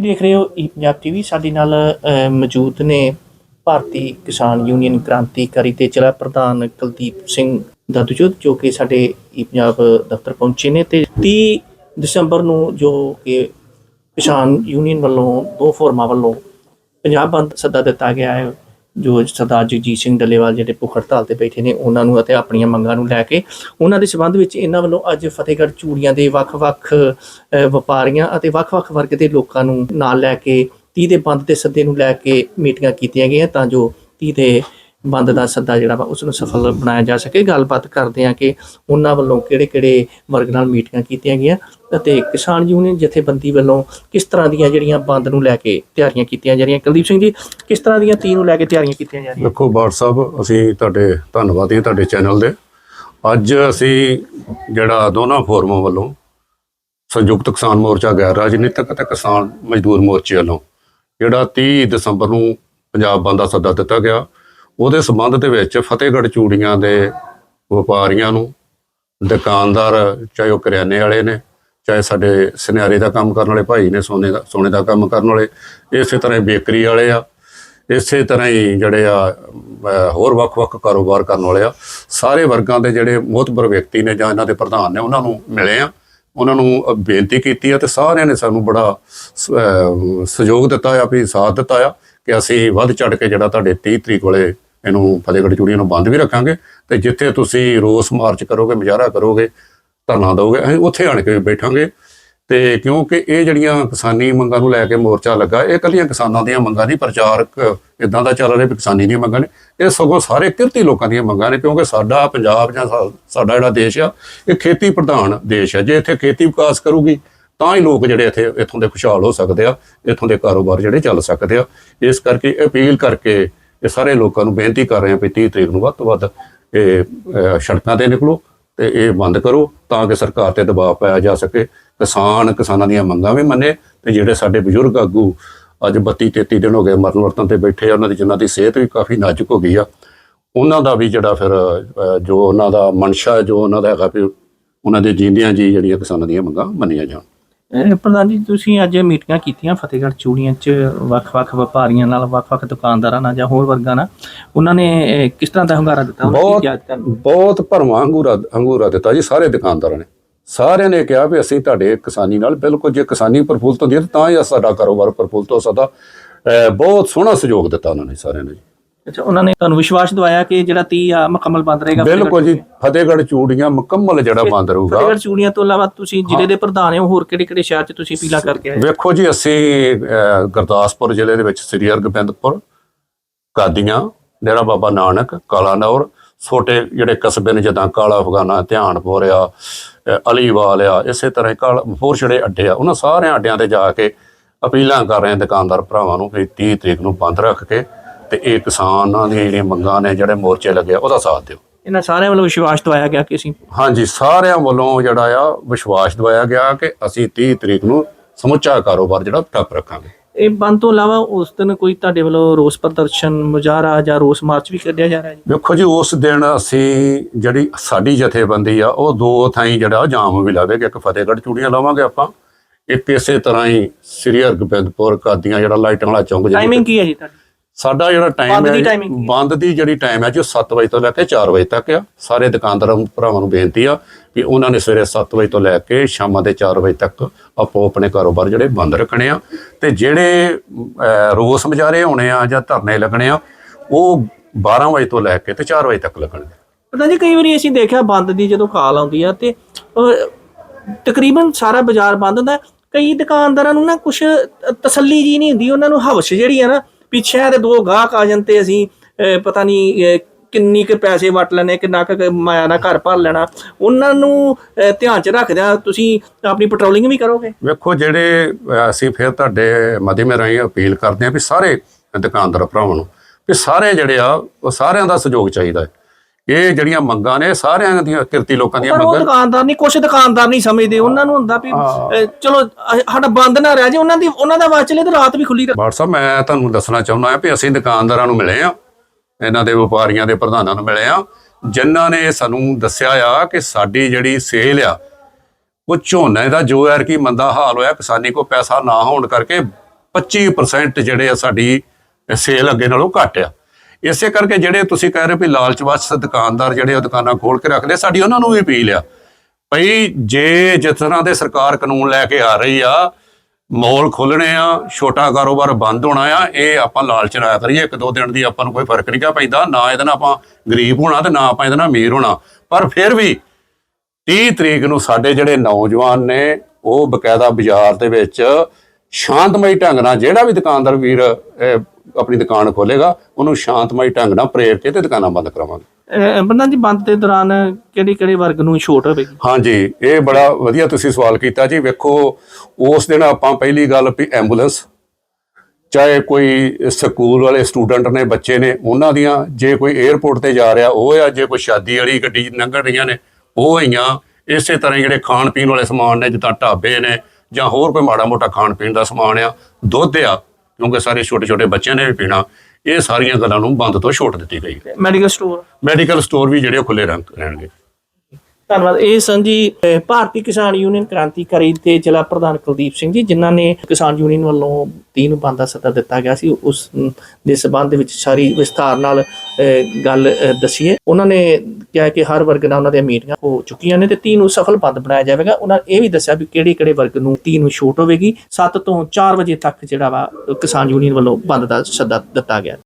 ਤੁਸੀਂ ਦੇਖ ਰਹੇ ਹੋ ਈ ਪੰਜਾਬ ਟੀਵੀ ਸਾਡੇ ਨਾਲ ਮੌਜੂਦ ਨੇ ਭਾਰਤੀ ਕਿਸਾਨ ਯੂਨੀਅਨ ਕ੍ਰਾਂਤੀਕਾਰੀ ਤੇ ਜ਼ਿਲ੍ਹਾ ਪ੍ਰਧਾਨ ਕੁਲਦੀਪ ਸਿੰਘ ਦਾਦੂਜੋਤ ਜੋ ਕਿ ਸਾਡੇ ਈ ਪੰਜਾਬ ਦਫ਼ਤਰ ਪਹੁੰਚੇ ਨੇ ਤੇ 30 ਦਸੰਬਰ ਨੂੰ ਜੋ ਕਿ ਕਿਸਾਨ ਯੂਨੀਅਨ ਵੱਲੋਂ ਦੋ ਫੋਰਮਾਂ ਵੱਲੋਂ ਪੰਜਾਬ ਬੰਦ ਸੱਦਾ ਦਿੱਤਾ ਗਿਆ ਹੈ। ਜੋ ਸਰਦਾਰ ਜਗਜੀਤ ਸਿੰਘ ਡੱਲੇਵਾਲ ਜਿਹੜੇ ਭੁੱਖ ਹੜਤਾਲ ਤੇ ਬੈਠੇ ਨੇ, ਉਹਨਾਂ ਨੂੰ ਅਤੇ ਆਪਣੀਆਂ ਮੰਗਾਂ ਨੂੰ ਲੈ ਕੇ ਉਹਨਾਂ ਦੇ ਸਬੰਧ ਵਿੱਚ ਇਹਨਾਂ ਵੱਲੋਂ ਅੱਜ ਫਤਿਹਗੜ੍ਹ ਚੂੜੀਆਂ ਦੇ ਵੱਖ-ਵੱਖ ਵਪਾਰੀਆਂ ਅਤੇ ਵੱਖ-ਵੱਖ ਵਰਗ ਦੇ ਲੋਕਾਂ ਨੂੰ ਨਾਲ ਲੈ ਕੇ 30 ਦੇ ਬੰਦ ਦੇ ਸੱਦੇ ਨੂੰ ਲੈ ਕੇ ਮੀਟਿੰਗਾਂ ਕੀਤੀਆਂ ਗਈਆਂ ਤਾਂ ਜੋ 30 ਦੇ ਬੰਦ ਦਾ ਸੱਦਾ ਜਿਹੜਾ ਵਾ ਉਸ ਨੂੰ ਸਫਲ ਬਣਾਇਆ ਜਾ ਸਕੇ। ਗੱਲਬਾਤ ਕਰਦੇ ਹਾਂ ਕਿ ਉਹਨਾਂ ਵੱਲੋਂ ਕਿਹੜੇ-ਕਿਹੜੇ ਵਰਗ ਨਾਲ ਮੀਟਿੰਗਾਂ ਕੀਤੀਆਂ ਗਈਆਂ ਅਤੇ ਕਿਸਾਨ ਯੂਨੀਅਨ ਜਥੇਬੰਦੀ ਵੱਲੋਂ ਕਿਸ ਤਰ੍ਹਾਂ ਦੀਆਂ ਜਿਹੜੀਆਂ ਬੰਦ ਨੂੰ ਲੈ ਕੇ ਤਿਆਰੀਆਂ ਕੀਤੀਆਂ ਜਾ ਰਹੀਆਂ? ਕੁਲਦੀਪ ਸਿੰਘ ਜੀ, ਕਿਸ ਤਰ੍ਹਾਂ ਦੀਆਂ 30 ਨੂੰ ਲੈ ਕੇ ਤਿਆਰੀਆਂ ਕੀਤੀਆਂ ਜਾ ਰਹੀਆਂ? ਦੇਖੋ ਬਾਟ ਸਾਹਿਬ, ਅਸੀਂ ਤੁਹਾਡੇ ਧੰਨਵਾਦੀ ਹਾਂ ਤੁਹਾਡੇ ਚੈਨਲ ਦੇ। ਅੱਜ ਅਸੀਂ ਜਿਹੜਾ ਦੋਨਾਂ ਫੋਰਮਾਂ ਵੱਲੋਂ ਸੰਯੁਕਤ ਕਿਸਾਨ ਮੋਰਚਾ, ਗੈਰ ਰਾਜਨੀਤਿਕ ਅਤੇ ਕਿਸਾਨ ਮਜ਼ਦੂਰ ਮੋਰਚੇ ਵੱਲੋਂ ਜਿਹੜਾ 30 ਦਸੰਬਰ ਨੂੰ ਪੰਜਾਬ ਬੰਦ ਦਾ ਸੱਦਾ ਦਿੱਤਾ ਗਿਆ। ਉਹਦੇ ਸੰਬੰਧ ਦੇ ਵਿੱਚ ਫਤਿਹਗੜ੍ਹ ਚੂੜੀਆਂ ਦੇ ਵਪਾਰੀਆਂ ਨੂੰ ਦੁਕਾਨਦਾਰ, ਚਾਹੇ ਉਹ ਕਰਿਆਨੇ ਵਾਲੇ ਨੇ, ਚਾਹੇ ਸਾਡੇ ਸੁਨਿਆਰੇ ਦਾ ਕੰਮ ਕਰਨ ਵਾਲੇ ਭਾਈ ਨੇ, ਸੋਨੇ ਦਾ ਸੋਨੇ ਦਾ ਕੰਮ ਕਰਨ ਵਾਲੇ, ਇਸੇ ਤਰ੍ਹਾਂ ਹੀ ਬੇਕਰੀ ਵਾਲੇ ਆ, ਇਸੇ ਤਰ੍ਹਾਂ ਹੀ ਜਿਹੜੇ ਆ ਹੋਰ ਵੱਖ-ਵੱਖ ਕਾਰੋਬਾਰ ਕਰਨ ਵਾਲੇ ਆ, ਸਾਰੇ ਵਰਗਾਂ ਦੇ ਜਿਹੜੇ ਮੋਹਤਬਰ ਵਿਅਕਤੀ ਨੇ ਜਾਂ ਇਹਨਾਂ ਦੇ ਪ੍ਰਧਾਨ ਨੇ, ਉਹਨਾਂ ਨੂੰ ਮਿਲੇ ਆ, ਉਹਨਾਂ ਨੂੰ ਬੇਨਤੀ ਕੀਤੀ ਆ ਤੇ ਸਾਰਿਆਂ ਨੇ ਸਾਨੂੰ ਬੜਾ ਸ- ਸਹਿਯੋਗ ਦਿੱਤਾ ਆ, ਵੀ ਸਾਥ ਦਿੱਤਾ ਆ ਕਿ ਅਸੀਂ ਵੱਧ ਚੜ ਕੇ ਜਿਹੜਾ ਤੁਹਾਡੇ 30 ਤਰੀਕ ਵਾਲੇ ਇਹਨੂੰ ਫਤਿਹਗੜ੍ਹ ਚੂੜੀਆਂ ਨੂੰ ਬੰਦ ਵੀ ਰੱਖਾਂਗੇ ਤੇ ਜਿੱਥੇ ਤੁਸੀਂ ਰੋਸ ਮਾਰਚ ਕਰੋਗੇ, ਮੁਜ਼ਾਹਰਾ ਕਰੋਗੇ, ਧਰਨਾ ਦਿਓਗੇ, ਅਸੀਂ ਉੱਥੇ ਆਣ ਕੇ ਬੈਠਾਂਗੇ। ਤੇ ਕਿਉਂਕਿ ਇਹ ਜਿਹੜੀਆਂ ਕਿਸਾਨੀ ਮੰਗਾਂ ਨੂੰ ਲੈ ਕੇ ਮੋਰਚਾ ਲੱਗਾ, ਇਹ ਕੱਲੀਆਂ ਕਿਸਾਨਾਂ ਦੀਆਂ ਮੰਗਾਂ ਨਹੀਂ, ਪ੍ਰਚਾਰਕ ਇਦਾਂ ਦਾ ਚੱਲ ਰਿਹਾ ਵੀ ਕਿਸਾਨੀ ਦੀਆਂ ਮੰਗਾਂ ਨੇ। ਇਹ ਸਗੋਂ ਸਾਰੇ ਕਿਰਤੀ ਲੋਕਾਂ ਦੀਆਂ ਮੰਗਾਂ ਨੇ, ਕਿਉਂਕਿ ਸਾਡਾ ਪੰਜਾਬ ਜਾਂ ਸਾਡਾ ਜਿਹੜਾ ਦੇਸ਼ ਆ, ਇਹ ਖੇਤੀ ਪ੍ਰਧਾਨ ਦੇਸ਼ ਆ। ਜੇ ਇੱਥੇ ਖੇਤੀ ਵਿਕਾਸ ਕਰੂਗੀ, ਤਾਂ ਹੀ ਲੋਕ ਜਿਹੜੇ ਇੱਥੇ, ਇੱਥੋਂ ਦੇ ਖੁਸ਼ਹਾਲ ਹੋ ਸਕਦੇ ਆ, ਇੱਥੋਂ ਦੇ ਕਾਰੋਬਾਰ ਜਿਹੜੇ ਚੱਲ ਸਕਦੇ ਆ। ਇਸ ਕਰਕੇ ਅਪੀਲ ਕਰਕੇ ਇਹ ਸਾਰੇ ਲੋਕਾਂ ਨੂੰ ਬੇਨਤੀ ਕਰ ਰਹੇ ਹਾਂ ਵੀ 30 ਤਰੀਕ ਨੂੰ ਵੱਧ ਤੋਂ ਵੱਧ ਇਹ ਸੜਕਾਂ ਤੇ ਨਿਕਲੋ ਤੇ ਇਹ ਬੰਦ ਕਰੋ ਤਾਂ ਕਿ ਸਰਕਾਰ ਤੇ ਦਬਾਅ ਪਾਇਆ ਜਾ ਸਕੇ। ਕਿਸਾਨ, ਕਿਸਾਨਾਂ ਦੀਆਂ ਮੰਗਾਂ ਵੀ ਮੰਨੇ ਤੇ ਜਿਹੜੇ ਸਾਡੇ ਬਜ਼ੁਰਗ ਆਗੂ ਅੱਜ 32 33 ਦਿਨ ਹੋ ਗਏ ਮਰਨ ਵਰਤਨ ਤੇ ਬੈਠੇ ਆ, ਉਹਨਾਂ ਦੀ, ਜਿਨ੍ਹਾਂ ਦੀ ਸਿਹਤ ਵੀ ਕਾਫੀ ਨਾਜ਼ੁਕ ਹੋ ਗਈ ਆ, ਉਹਨਾਂ ਦਾ ਵੀ ਜਿਹੜਾ ਫਿਰ ਜੋ ਉਹਨਾਂ ਦਾ ਮਨਸ਼ਾ, ਜੋ ਉਹਨਾਂ ਦਾ ਹੈਗਾ ਵੀ ਉਹਨਾਂ ਦੇ ਜੀਂਦਿਆਂ ਜੀ ਜਿਹੜੀਆਂ ਕਿਸਾਨਾਂ ਦੀਆਂ ਮੰਗਾਂ ਮੰਨੀਆਂ ਜਾਣ। ਪ੍ਰਧਾਨ ਜੀ ਤੁਸੀਂ ਅੱਜ ਮੀਟਿੰਗਾਂ ਕੀਤੀਆਂ ਫਤਿਹਗੜ੍ਹ ਚੂੜੀਆਂ 'ਚ ਵੱਖ-ਵੱਖ ਵਪਾਰੀਆਂ ਨਾਲ ਵੱਖ-ਵੱਖ ਦੁਕਾਨਦਾਰਾਂ ਨਾਲ ਜਾਂ ਹੋਰ ਵਰਗਾਂ ਨਾਲ। ਉਹਨਾਂ ਨੇ ਕਿਸ ਤਰ੍ਹਾਂ ਦਾ ਹੰਗਾਰਾ ਦਿੱਤਾ? ਬਹੁਤ ਬਹੁਤ ਭਰਵਾਂ ਅੰਗੂਰਾ ਅੰਗੂਰਾ ਦਿੱਤਾ ਜੀ ਸਾਰੇ ਦੁਕਾਨਦਾਰਾਂ ਨੇ। ਸਾਰਿਆਂ ਨੇ ਕਿਹਾ ਵੀ ਅਸੀਂ ਤੁਹਾਡੇ ਕਿਸਾਨੀ ਨਾਲ ਬਿਲਕੁਲ ਜੇ ਕਿਸਾਨੀ ਪ੍ਰਫੁੱਲਤ ਹੁੰਦੀ ਹੈ ਤਾਂ ਹੀ ਸਾਡਾ ਕਾਰੋਬਾਰ ਪ੍ਰਫੁੱਲਤ ਹੋ ਸਕਦਾ ਬਹੁਤ ਸੋਹਣਾ ਸਹਿਯੋਗ ਦਿੱਤਾ ਉਹਨਾਂ ਨੇ ਸਾਰਿਆਂ ਨੇ ਜੀ। ਅੱਛਾ ਉਹਨਾਂ ਨੇ ਤੁਹਾਨੂੰ ਵਿਸ਼ਵਾਸ ਦਿਵਾਇਆ ਕਿ ਜਿਹੜਾ 30 ਆ ਮੁਕੰਮਲ ਬੰਦ ਰਹੇਗਾ ਬਿਲਕੁਲ ਜੀ ਫਤਿਹਗੜ੍ਹ ਚੂੜੀਆਂ ਮੁਕੰਮਲ ਜਿਹੜਾ ਬੰਦ ਰਹੂਗਾ। ਫਤਿਹਗੜ੍ਹ ਚੂੜੀਆਂ ਤੋਂ ਇਲਾਵਾ ਤੁਸੀਂ ਜ਼ਿਲ੍ਹੇ ਦੇ ਪ੍ਰਧਾਨ ਹੋ ਹੋਰ ਕਿਹੜੇ-ਕਿਹੜੇ ਸ਼ਹਿਰ 'ਚ ਤੁਸੀਂ ਅਪੀਲਾਂ ਕਰਕੇ ਆਏ? ਵੇਖੋ ਜੀ ਅਸੀਂ ਗੁਰਦਾਸਪੁਰ ਜ਼ਿਲ੍ਹੇ ਦੇ ਵਿੱਚ ਸ੍ਰੀ ਹਰਗੋਬਿੰਦਪੁਰ ਕਾਦੀਆਂ ਡੇਰਾ ਬਾਬਾ ਨਾਨਕ ਕਾਲਾਨੌਰ ਛੋਟੇ ਜਿਹੜੇ ਕਸਬੇ ਨੇ ਜਿੱਦਾਂ ਕਾਲਾ ਅਫਗਾਨਾ ਧਿਆਨਪੁਰ ਆ ਅਲੀਵਾਲ ਆ ਇਸੇ ਤਰ੍ਹਾਂ ਕਾਲ ਹੋਰ ਜਿਹੜੇ ਅੱਡੇ ਆ ਉਹਨਾਂ ਸਾਰਿਆਂ ਅੱਡਿਆਂ ਤੇ ਜਾ ਕੇ ਅਪੀਲਾਂ ਕਰ ਰਹੇ ਦੁਕਾਨਦਾਰ ਭਰਾਵਾਂ ਨੂੰ ਵੀ 30 ਤਰੀਕ ਨੂੰ ਬੰਦ ਰੱਖ ਕੇ। ਤੇ ਇਹ ਕਿਸਾਨਾਂ ਦੀਆਂ ਜਿਹੜੀਆਂ ਮੰਗਾਂ ਨੇ ਜਿਹੜੇ ਮੋਰਚੇ ਲੱਗੇ ਆ ਉਹਦਾ ਸਾਥ ਦਿਓ। ਇਹਨਾਂ ਸਾਰਿਆਂ ਵੱਲੋਂ ਵਿਸ਼ਵਾਸ ਦਿਵਾਇਆ ਗਿਆ ਕਿ ਅਸੀਂ ਹਾਂਜੀ ਸਾਰਿਆਂ ਵੱਲੋਂ ਜਿਹੜਾ ਆ ਵਿਸ਼ਵਾਸ ਦਿਵਾਇਆ ਗਿਆ ਕਿ ਅਸੀਂ 30 ਤਰੀਕ ਨੂੰ ਸਮੁੱਚਾ ਕਾਰੋਬਾਰ ਜਿਹੜਾ ਠੱਪ ਰੱਖਾਂਗੇ। ਇਹ ਬੰਦ ਤੋਂ ਇਲਾਵਾ ਉਸ ਦਿਨ ਕੋਈ ਤੁਹਾਡੇ ਵੱਲੋਂ ਰੋਸ ਪ੍ਰਦਰਸ਼ਨ ਮੁਜ਼ਾਹਰਾ ਜਾਂ ਰੋਸ ਮਾਰਚ ਵੀ ਕੱਢਿਆ ਜਾ ਰਿਹਾ ਜੀ? ਵੇਖੋ ਜੀ ਉਸ ਦਿਨ ਅਸੀਂ ਜਿਹੜੀ ਸਾਡੀ ਜਥੇਬੰਦੀ ਆ ਉਹ ਦੋ ਥਾਈਂ ਜਿਹੜਾ ਜਾਮ ਵੀ ਲਾਵੇਗਾ ਇੱਕ ਫਤਿਹਗੜ੍ਹ ਚੂੜੀਆਂ ਲਾਵਾਂਗੇ ਆਪਾਂ ਇੱਕ ਇਸੇ ਤਰ੍ਹਾਂ ਹੀ ਸ੍ਰੀ ਹਰਗੋਬਿੰਦਪੁਰ ਕਾਦੀਆਂ ਜਿਹੜਾ ਲਾਈਟਾਂ ਵਾਲਾ ਚੌਂਕ ਜਿਹੜਾ ਟਾਈਮਿੰਗ ਕੀ ਹੈ ਜੀ ਤੁਹਾਡੀ? ਸਾਡਾ ਜਿਹੜਾ ਟਾਈਮ ਹੈ? ਬੰਦ ਦੀ ਜਿਹੜੀ ਟਾਈਮ ਹੈ ਜੀ ਉਹ 7 ਵਜੇ ਤੋਂ ਲੈ ਕੇ 4 ਵਜੇ ਤੱਕ ਆ ਸਾਰੇ ਦੁਕਾਨਦਾਰਾਂ ਭਰਾਵਾਂ ਨੂੰ ਬੇਨਤੀ ਆ ਕਿ ਉਹਨਾਂ ਨੇ ਸਵੇਰੇ 7 ਵਜੇ ਤੋਂ ਲੈ ਕੇ ਸ਼ਾਮਾਂ ਦੇ 4 ਵਜੇ ਤੱਕ ਆਪੋ ਆਪਣੇ ਕਾਰੋਬਾਰ ਜਿਹੜੇ ਬੰਦ ਰੱਖਣੇ ਆ ਤੇ ਜਿਹੜੇ ਰੋਸ ਮੁਜ਼ਾਹਰੇ ਹੋਣੇ ਆ ਜਾਂ ਧਰਨੇ ਲੱਗਣੇ ਆ ਉਹ 12 ਵਜੇ ਤੋਂ ਲੈ ਕੇ ਤੇ 4 ਵਜੇ ਤੱਕ ਲੱਗਣਗੇ ਪਤਾ ਜੀ ਕਈ ਵਾਰੀ ਅਸੀਂ ਦੇਖਿਆ ਬੰਦ ਦੀ ਜਦੋਂ ਕਾਲ ਆਉਂਦੀ ਆ ਤੇ ਤਕਰੀਬਨ ਸਾਰਾ ਬਾਜ਼ਾਰ ਬੰਦ ਹੁੰਦਾ। ਕਈ ਦੁਕਾਨਦਾਰਾਂ ਨੂੰ ਨਾ ਕੁਝ ਤਸੱਲੀ ਜੀ ਨਹੀਂ ਹੁੰਦੀ ਉਹਨਾਂ ਨੂੰ ਹਵਸ ਜਿਹੜੀ ਆ ਨਾ ਪਿੱਛੇ ਦੇ ਦੋ ਗਾਹਕ ਆ ਜਾਂਦੇ ਅਸੀਂ ਪਤਾ ਨਹੀਂ ਕਿੰਨੀ ਕੁ ਪੈਸੇ ਵਟ ਲੈਣੇ, ਕਿੰਨਾ ਕੁ ਮਾਇਆ ਨਾਲ ਘਰ ਭਰ ਲੈਣਾ। ਉਹਨਾਂ ਨੂੰ ਧਿਆਨ ਚ ਰੱਖਦਿਆਂ ਤੁਸੀਂ ਆਪਣੀ ਪੈਟਰੋਲਿੰਗ ਵੀ ਕਰੋਗੇ। ਵੇਖੋ ਜਿਹੜੇ ਅਸੀਂ ਫਿਰ ਤੁਹਾਡੇ ਮਾਧਿਅਮ ਰਾਹੀਂ ਅਪੀਲ ਕਰਦੇ ਹਾਂ ਵੀ ਸਾਰੇ ਦੁਕਾਨਦਾਰ ਭਰਾਵਾਂ ਨੂੰ, ਵੀ ਸਾਰੇ ਜਿਹੜੇ ਆ, ਉਹ ਸਾਰਿਆਂ ਦਾ ਸਹਿਯੋਗ ਚਾਹੀਦਾ ਹੈ। ਇਹ ਜਿਹੜੀਆਂ ਮੰਗਾਂ ਨੇ ਸਾਰਿਆਂ ਦੀਆਂ ਕਿਰਤੀ ਲੋਕਾਂ ਦੀਆਂ ਪਰ ਉਹ ਮੰਗਾਂ ਦੁਕਾਨਦਾਰ ਨਹੀਂ ਕੁਝ ਦੁਕਾਨਦਾਰ ਨਹੀਂ ਸਮਝਦੇ। ਉਹਨਾਂ ਨੂੰ ਹੁੰਦਾ ਵੀ ਅਹ, ਚਲੋ ਅਹ, ਸਾਡਾ ਬੰਦ ਨਾ ਰਹਿ ਜਾਏ ਉਹਨਾਂ ਦੀ ਉਹਨਾਂ ਦਾ ਵਾਚ ਚਲੇ ਤੇ ਰਾਤ ਵੀ ਖੁੱਲੀ ਰਹੇ। ਬਾਟ ਸਾਹਿਬ ਮੈਂ ਤੁਹਾਨੂੰ ਦੱਸਣਾ ਚਾਹੁੰਦਾ ਹਾਂ ਵੀ ਅਸੀਂ ਦੁਕਾਨਦਾਰਾਂ ਨੂੰ ਮਿਲੇ ਆ ਇਹਨਾਂ ਦੇ ਵਪਾਰੀਆਂ ਦੇ ਪ੍ਰਧਾਨਾਂ ਨੂੰ ਮਿਲੇ ਆ ਜਿਨ੍ਹਾਂ ਨੇ ਸਾਨੂੰ ਦੱਸਿਆ ਆ ਕਿ ਸਾਡੀ ਜਿਹੜੀ ਸੇਲ ਆ ਉਹ ਝੋਨੇ ਦਾ ਜੋ ਯਾਰ ਕੀ ਮੰਦਾ ਹਾਲ ਹੋਇਆ ਕਿਸਾਨੀ ਕੋ ਪੈਸਾ ਨਾ ਹੋਣ ਕਰਕੇ 25% ਜਿਹੜੇ ਆ ਸਾਡੀ ਸੇਲ ਅੱਗੇ ਨਾਲੋਂ ਘੱਟ ਆ। ਇਸੇ ਕਰਕੇ ਜਿਹੜੇ ਤੁਸੀਂ ਕਹਿ ਰਹੇ ਵੀ ਲਾਲਚਵਸ ਦੁਕਾਨਦਾਰ ਜਿਹੜੇ ਉਹ ਦੁਕਾਨਾਂ ਖੋਲ ਕੇ ਰੱਖਦੇ, ਸਾਡੀ ਉਹਨਾਂ ਨੂੰ ਵੀ ਅਪੀਲ ਆ। ਭਈ ਜੇ ਜਿਸ ਤਰ੍ਹਾਂ ਦੇ ਸਰਕਾਰ ਕਾਨੂੰਨ ਲੈ ਕੇ ਆ ਰਹੀ ਆ ਮੌਲ ਖੋਲਣੇ ਆ, ਛੋਟਾ ਕਾਰੋਬਾਰ ਬੰਦ ਹੋਣਾ ਆ, ਇਹ ਆਪਾਂ ਲਾਲਚ ਨਾ ਕਰੀਏ, ਇੱਕ ਦੋ ਦਿਨ ਦੀ ਆਪਾਂ ਨੂੰ ਕੋਈ ਫ਼ਰਕ ਨਹੀਂ ਗਾ ਪੈਂਦਾ, ਨਾ ਇਹਦੇ ਨਾਲ ਆਪਾਂ ਗਰੀਬ ਹੋਣਾ ਤੇ ਨਾ ਆਪਾਂ ਇਹਦੇ ਨਾਲ ਅਮੀਰ ਹੋਣਾ। ਪਰ ਫਿਰ ਵੀ 30 ਤਰੀਕ ਨੂੰ ਸਾਡੇ ਜਿਹੜੇ ਨੌਜਵਾਨ ਨੇ, ਉਹ ਬਕਾਇਦਾ ਬਾਜ਼ਾਰ ਦੇ ਵਿੱਚ ਸ਼ਾਂਤਮਈ ਢੰਗ ਨਾਲ ਜਿਹੜਾ ਵੀ ਦੁਕਾਨਦਾਰ ਵੀਰ ਆਪਣੀ ਦੁਕਾਨ ਖੋਲੇਗਾ ਉਹਨੂੰ ਸ਼ਾਂਤਮਈ ਢੰਗ ਨਾਲ ਪ੍ਰੇਰ ਕੇ ਤੇ ਦੁਕਾਨਾਂ ਬੰਦ ਕਰਾਵਾਂਗੇ। ਪ੍ਰਧਾਨ ਜੀ ਬੰਦ ਦੇ ਦੌਰਾਨ ਕਿਹੜੀ ਕਿਹੜੇ ਵਰਗ ਨੂੰ ਛੋਟ ਹੋਵੇਗੀ? ਹਾਂਜੀ ਇਹ ਬੜਾ ਵਧੀਆ ਤੁਸੀਂ ਸਵਾਲ ਕੀਤਾ ਜੀ। ਵੇਖੋ ਉਸ ਦਿਨ ਆਪਾਂ ਪਹਿਲੀ ਗੱਲ ਵੀ ਐਂਬੂਲੈਂਸ ਚਾਹੇ ਕੋਈ ਸਕੂਲ ਵਾਲੇ ਸਟੂਡੈਂਟ ਨੇ ਬੱਚੇ ਨੇ ਉਹਨਾਂ ਦੀਆਂ ਜੇ ਕੋਈ 에ਅਰਪੋਰਟ ਤੇ ਜਾ ਰਿਹਾ ਉਹ ਆ ਜੇ ਕੋਈ ਸ਼ਾਦੀ ਵਾਲੀ ਗੱਡੀ ਲੰਘਣ ਰਹੀਆਂ ਨੇ ਉਹ ਹੈਗੀਆਂ ਇਸੇ ਤਰ੍ਹਾਂ ਜਿਹੜੇ ਖਾਣ ਪੀਣ ਵਾਲੇ ਸਮਾਨ ਨੇ ਜਿੱਦਾਂ ਢਾਬੇ ਨੇ ਜਾਂ ਹੋਰ ਕੋਈ ਮਾੜਾ ਮੋਟਾ ਖਾਣ ਪੀਣ ਦਾ ਸਮਾਨ ਆ ਦੁੱਧ ਆ ਕਿਉਂਕਿ ਸਾਰੇ ਛੋਟੇ ਛੋਟੇ ਬੱਚਿਆਂ ਨੇ ਵੀ ਪੀਣਾ ਇਹ ਸਾਰੀਆਂ ਗੱਲਾਂ ਨੂੰ ਬੰਦ ਤੋਂ ਛੋਟ ਦਿੱਤੀ ਗਈ। ਮੈਡੀਕਲ ਸਟੋਰ ਮੈਡੀਕਲ ਸਟੋਰ ਵੀ ਜਿਹੜੇ ਖੁੱਲੇ ਰਹਿਣਗੇ। ਧੰਨਵਾਦ। ਇਹ ਸਨ ਜੀ ਭਾਰਤੀ ਕਿਸਾਨ ਯੂਨੀਅਨ ਕ੍ਰਾਂਤੀਕਾਰੀ ਤੇ ਜ਼ਿਲ੍ਹਾ ਪ੍ਰਧਾਨ ਕੁਲਦੀਪ ਸਿੰਘ ਜੀ ਜਿਨ੍ਹਾਂ ਨੇ ਕਿਸਾਨ ਯੂਨੀਅਨ ਵੱਲੋਂ ਤੀਨ ਬੰਦ ਦਾ ਸੱਦਾ ਦਿੱਤਾ ਗਿਆ ਸੀ। ਉਸ ਦੇ ਸਬੰਧ ਵਿੱਚ ਸਾਰੀ ਵਿਸਥਾਰ ਨਾਲ ਗੱਲ ਦੱਸੀ ਹੈ ਉਹਨਾਂ ਨੇ ਕਿਹਾ ਕਿ ਹਰ ਵਰਗ ਨਾਲ ਉਹਨਾਂ ਦੀਆਂ ਮੀਟਿੰਗਾਂ ਹੋ ਚੁੱਕੀਆਂ ਨੇ ਤੇ ਤੀਨ ਨੂੰ ਸਫਲ ਬੰਦ ਬਣਾਇਆ ਜਾਵੇਗਾ। ਉਹਨਾਂ ਇਹ ਵੀ ਦੱਸਿਆ ਵੀ ਕਿਹੜੇ ਕਿਹੜੇ ਵਰਗ ਨੂੰ ਤੀਨ ਨੂੰ ਛੋਟ ਹੋਵੇਗੀ। 7 ਤੋਂ 4 ਵਜੇ ਤੱਕ ਜਿਹੜਾ ਵਾ ਕਿਸਾਨ ਯੂਨੀਅਨ ਵੱਲੋਂ ਬੰਦ ਦਾ ਸੱਦਾ ਦਿੱਤਾ ਗਿਆ।